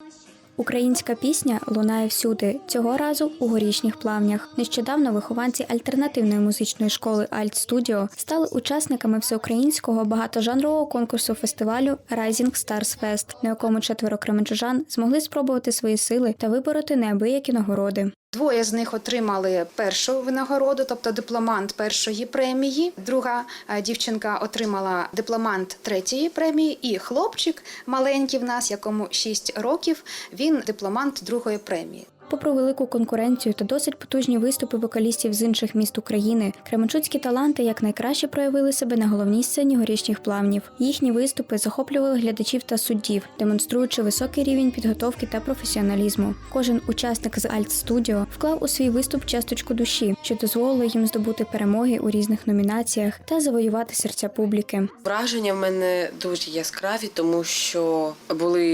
Wash. Українська пісня лунає всюди. Цього разу у горішніх плавнях. Нещодавно вихованці альтернативної музичної школи Альт Студіо стали учасниками всеукраїнського багатожанрового конкурсу фестивалю Rising Stars Fest, на якому четверо кременчужан змогли спробувати свої сили та вибороти неабиякі нагороди. Двоє з них отримали першу винагороду, тобто дипломант першої премії. Друга е, дівчинка отримала дипломант третьої премії, і хлопчик маленький в нас, якому 6 років, він дипломант другої премії. Попри велику конкуренцію та досить потужні виступи вокалістів з інших міст України, кременчуцькі таланти якнайкраще проявили себе на головній сцені горішніх плавнів. Їхні виступи захоплювали глядачів та суддів, демонструючи високий рівень підготовки та професіоналізму. Кожен учасник з Альт Студіо вклав у свій виступ часточку душі, що дозволило їм здобути перемоги у різних номінаціях та завоювати серця публіки. Враження в мене дуже яскраві, тому що були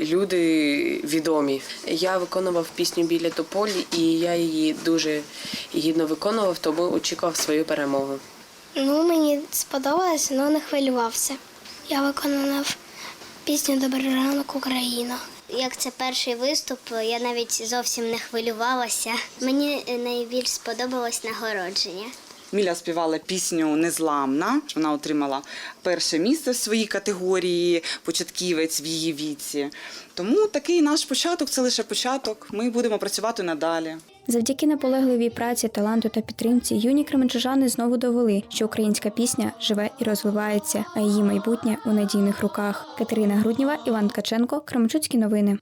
люди відомі. Я виконував пісню біля тополі, і я її дуже гідно виконував, тому очікував свою перемогу. Ну, мені сподобалось, але не хвилювався. Я виконав пісню Добрий ранок, Україна. Як це перший виступ, я навіть зовсім не хвилювалася. Мені найбільш сподобалось нагородження. Міля співала пісню Незламна. Вона отримала перше місце в своїй категорії початківець в її віці. Тому такий наш початок це лише початок. Ми будемо працювати надалі. Завдяки наполегливій праці, таланту та підтримці юні кременчужани знову довели, що українська пісня живе і розвивається, а її майбутнє у надійних руках. Катерина Грудніва, Іван Ткаченко, Кременчуцькі новини.